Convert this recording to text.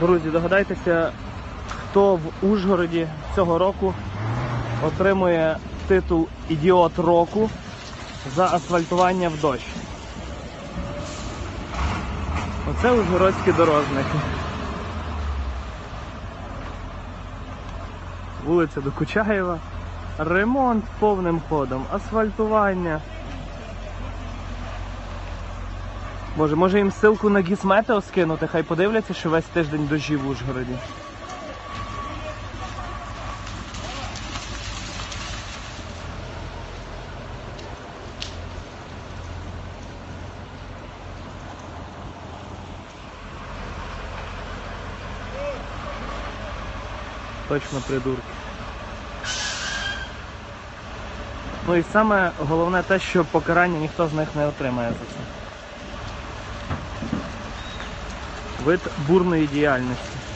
Друзі, догадайтеся, хто в Ужгороді цього року отримує титул Ідіот року за асфальтування в дощ. Оце ужгородські дорожники. Вулиця Докучаєва. Ремонт повним ходом, асфальтування. Може, може їм ссылку на Гізметео скинути, хай подивляться, що весь тиждень дощі в Ужгороді. Точно придурки. Ну і саме головне те, що покарання ніхто з них не отримає за це. Вид бурної діяльності.